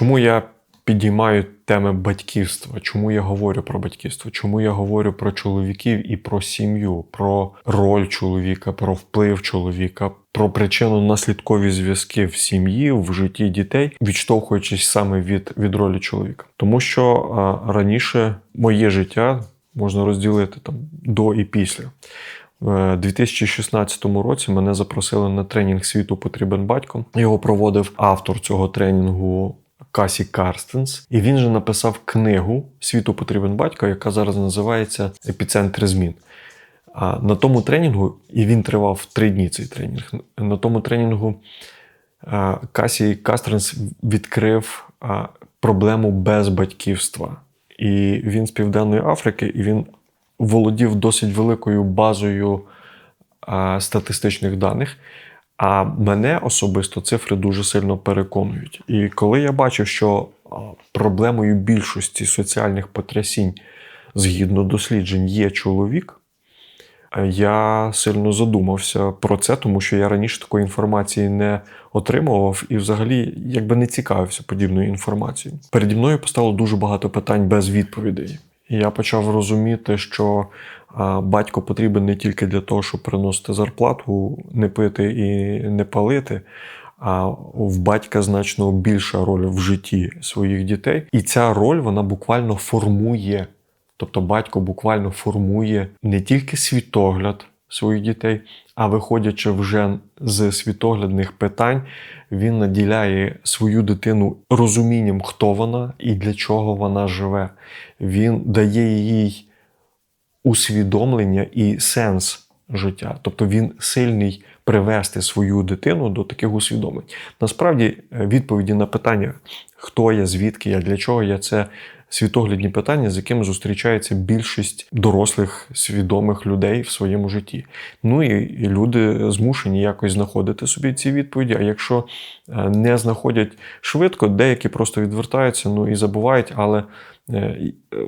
Чому я підіймаю теми батьківства? Чому я говорю про батьківство? Чому я говорю про чоловіків і про сім'ю, про роль чоловіка, про вплив чоловіка, про причинно-наслідкові зв'язки в сім'ї, в житті дітей, відштовхуючись саме від, від ролі чоловіка? Тому що а, раніше моє життя можна розділити там до і після. В 2016 році мене запросили на тренінг світу потрібен батько. Його проводив автор цього тренінгу Касі Карстенс, і він же написав книгу Світу потрібен батько, яка зараз називається Епіцентр змін. А на тому тренінгу, і він тривав три дні цей тренінг. На тому тренінгу Касі Карстенс відкрив проблему безбатьківства. І він з Південної Африки, і він володів досить великою базою статистичних даних. А мене особисто цифри дуже сильно переконують. І коли я бачив, що проблемою більшості соціальних потрясінь згідно досліджень є чоловік, е, я сильно задумався про це, тому що я раніше такої інформації не отримував і взагалі якби не цікавився подібною інформацією. Переді мною постало дуже багато питань без відповідей. І я почав розуміти, що батько потрібен не тільки для того, щоб приносити зарплату, не пити і не палити. А в батька значно більша роль в житті своїх дітей. І ця роль вона буквально формує. Тобто батько буквально формує не тільки світогляд своїх дітей, а виходячи вже з світоглядних питань, він наділяє свою дитину розумінням, хто вона і для чого вона живе. Він дає їй усвідомлення і сенс життя. Тобто він сильний привести свою дитину до таких усвідомлень. Насправді, е, відповіді на питання, хто я, звідки я, для чого я це. Світоглядні питання, з якими зустрічається більшість дорослих свідомих людей в своєму житті. Ну і, люди змушені якось знаходити собі ці відповіді. А якщо е, не знаходять швидко, деякі просто відвертаються, ну і забувають, але е,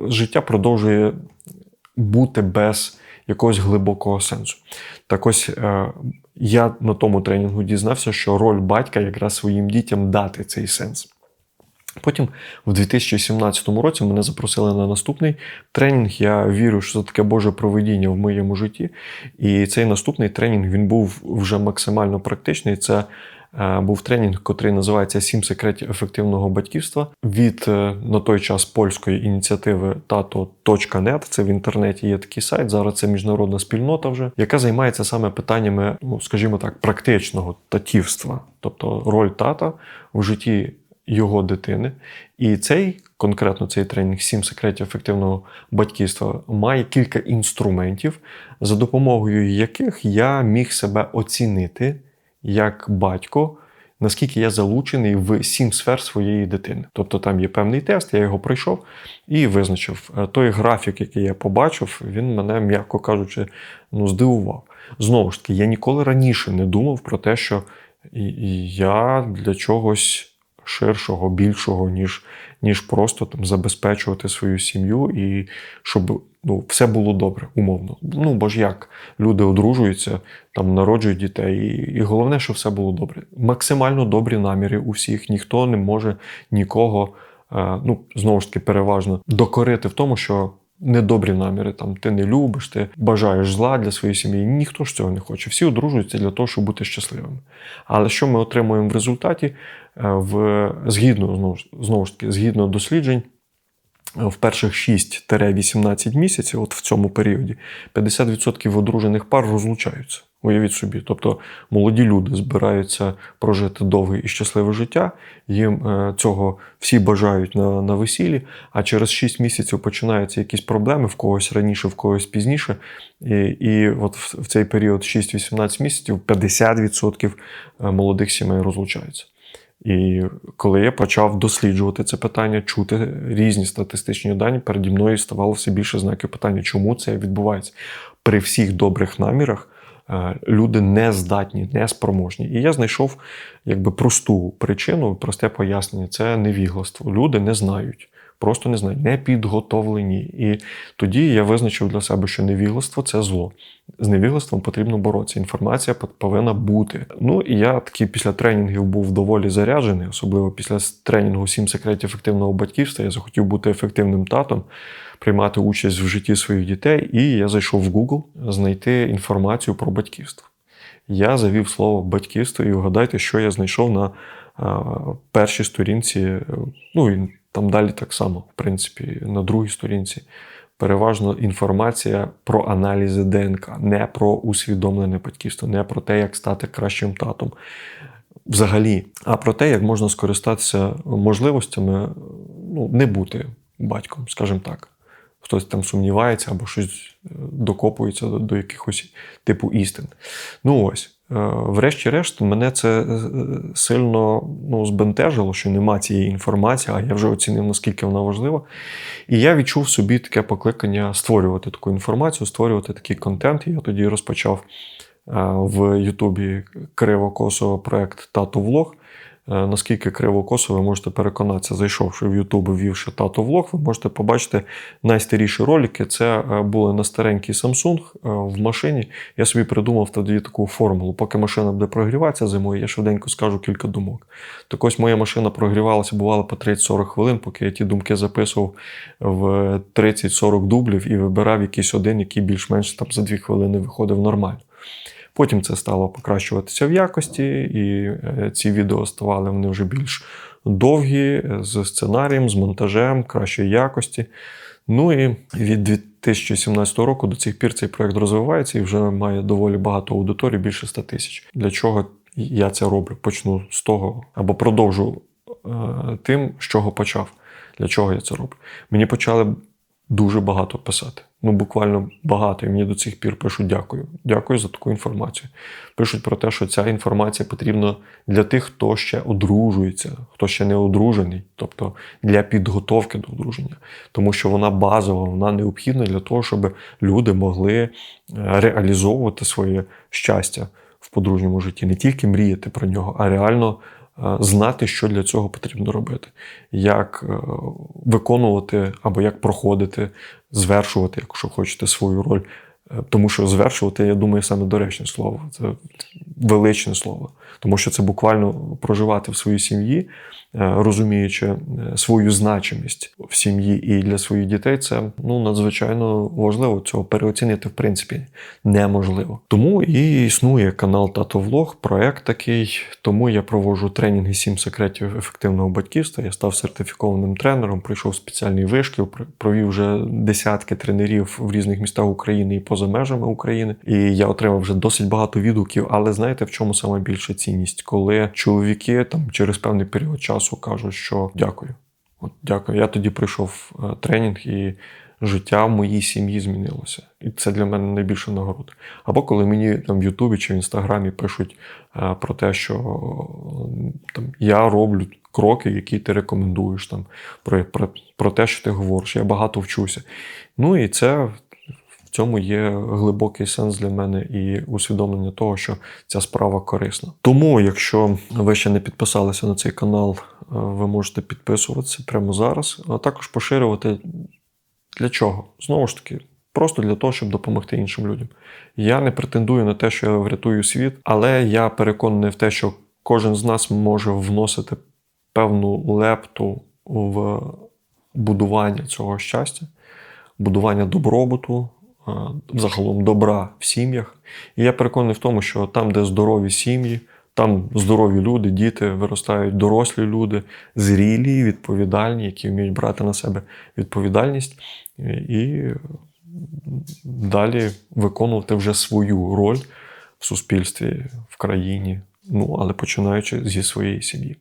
життя продовжує бути без якогось глибокого сенсу. Так ось е, я на тому тренінгу дізнався, що роль батька якраз своїм дітям дати цей сенс. Потім, в 2017 році, мене запросили на наступний тренінг. Я вірю, що це таке Боже проведіння в моєму житті. І цей наступний тренінг він був вже максимально практичний. Це е, був тренінг, який називається Сім секретів ефективного батьківства від е, на той час польської ініціативи tato.net. Це в інтернеті є такий сайт. Зараз це міжнародна спільнота, вже яка займається саме питаннями, ну скажімо так, практичного татівства, тобто роль тата в житті його дитини. І цей конкретно цей тренінг сім секретів ефективного батьківства має кілька інструментів, за допомогою яких я міг себе оцінити як батько. Наскільки я залучений в сім сфер своєї дитини. Тобто там є певний тест, я його пройшов і визначив. Той графік, який я побачив, він мене, м'яко кажучи, ну, здивував. Знову ж таки, я ніколи раніше не думав про те, що я для чогось ширшого, більшого, ніж ніж просто там забезпечувати свою сім'ю і щоб ну, все було добре, умовно. Ну бо ж як люди одружуються, там народжують дітей, і, і головне, щоб все було добре. Максимально добрі наміри у всіх, ніхто не може нікого, е, ну знову ж таки, переважно докорити в тому, що. Недобрі наміри, там ти не любиш, ти бажаєш зла для своєї сім'ї. Ніхто ж цього не хоче. Всі одружуються для того, щоб бути щасливими. Але що ми отримуємо в результаті? Е, в згідно знову знову ж таки, згідно досліджень. В перших 6-18 місяців, от в цьому періоді, 50% одружених пар розлучаються. Уявіть собі. Тобто молоді люди збираються прожити довге і щасливе життя. Їм е, цього всі бажають на на весіллі, а через 6 місяців починаються якісь проблеми в когось раніше, в когось пізніше. І і от в, цей період 6-18 місяців 50% е, молодих сімей розлучаються. І коли я почав досліджувати це питання, чути різні статистичні дані, переді мною ставало все більше знаків питання, чому це відбувається. При всіх добрих намірах люди не здатні, не спроможні. І я знайшов якби просту причину, просте пояснення це невігластво. Люди не знають просто не знають, не підготовлені. І тоді я визначив для себе, що невігластво це зло. З невіглаством потрібно боротися. Інформація повинна бути. Ну і я такий після тренінгів був доволі заряджений, особливо після тренінгу «7 секретів ефективного батьківства. Я захотів бути ефективним татом, приймати участь в житті своїх дітей. І я зайшов в Google знайти інформацію про батьківство. Я завів слово батьківство і вгадайте, що я знайшов на першій сторінці. Ну і там далі так само, в принципі, на другій сторінці. Переважно інформація про аналізи ДНК, не про усвідомлене батьківство, не про те, як стати кращим татом взагалі, а про те, як можна скористатися можливостями ну, не бути батьком, скажімо так. Хтось там сумнівається або щось е, докопується до, до якихось типу істин. Ну ось. Е, врешті-решт, мене це е, сильно ну, збентежило, що нема цієї інформації, а я вже оцінив, наскільки вона важлива. І я відчув собі таке покликання створювати таку інформацію, створювати такий контент. І я тоді розпочав в Ютубі криво-косово проект Тато Влог. Е, наскільки криво-косо ви можете переконатися, зайшовши в YouTube, ввівши тато влог, ви можете побачити найстаріші ролики. Це е, були на старенький Samsung е, в машині. Я собі придумав тоді таку формулу. Поки машина буде прогріватися зимою, я швиденько скажу кілька думок. Так ось моя машина прогрівалася, бувало по 30-40 хвилин, поки я ті думки записував в 30-40 дублів і вибирав якийсь один, який більш-менш там за 2 хвилини виходив нормально. Потім це стало покращуватися в якості, і е, ці відео ставали вони вже більш довгі, е, з сценарієм, з монтажем, кращої якості. Ну і від 2017 року до цих пір цей проект розвивається і вже має доволі багато аудиторій, більше 100 тисяч. Для чого я це роблю? Почну з того або продовжу е, тим, з чого почав. Для чого я це роблю? Мені почали дуже багато писати. Ну, буквально багато. І мені до цих пір пишуть дякую. Дякую за таку інформацію. Пишуть про те, що ця інформація потрібна для тих, хто ще одружується, хто ще не одружений, тобто для підготовки до одруження. Тому що вона базова, вона необхідна для того, щоб люди могли е, реалізовувати своє щастя в подружньому житті, не тільки мріяти про нього, а реально знати, що для цього потрібно робити, як е, виконувати або як проходити, звершувати, якщо хочете, свою роль. Е, тому що звершувати, я думаю, саме доречне слово. Це величне слово. Тому що це буквально проживати в своїй сім'ї, Е, розуміючи е, свою значимість в сім'ї і для своїх дітей, це ну надзвичайно важливо. Цього переоцінити в принципі неможливо. Тому і існує канал Тато Влог, проект такий. Тому я проводжу тренінги «7 секретів ефективного батьківства. Я став сертифікованим тренером, пройшов спеціальний вишкіл, провів вже десятки тренерів в різних містах України і поза межами України. І я отримав вже досить багато відгуків. Але знаєте, в чому саме більша цінність, коли чоловіки там через певний період часу часу кажуть, що дякую. От Дякую. Я тоді прийшов е, тренінг, і життя в моїй сім'ї змінилося. І це для мене найбільша нагорода. Або коли мені там в Ютубі чи в Інстаграмі пишуть е, про те, що там я роблю кроки, які ти рекомендуєш, там про, про, про те, що ти говориш. Я багато вчуся. Ну і це цьому є глибокий сенс для мене і усвідомлення того, що ця справа корисна. Тому, якщо ви ще не підписалися на цей канал, е, ви можете підписуватися прямо зараз, а також поширювати для чого? Знову ж таки. Просто для того, щоб допомогти іншим людям. Я не претендую на те, що я врятую світ, але я переконаний в те, що кожен з нас може вносити певну лепту в будування цього щастя, будування добробуту, загалом добра в сім'ях. І я переконаний в тому, що там, де здорові сім'ї, там здорові люди, діти виростають дорослі люди, зрілі, відповідальні, які вміють брати на себе відповідальність і далі виконувати вже свою роль в суспільстві, в країні, ну але починаючи зі своєї сім'ї.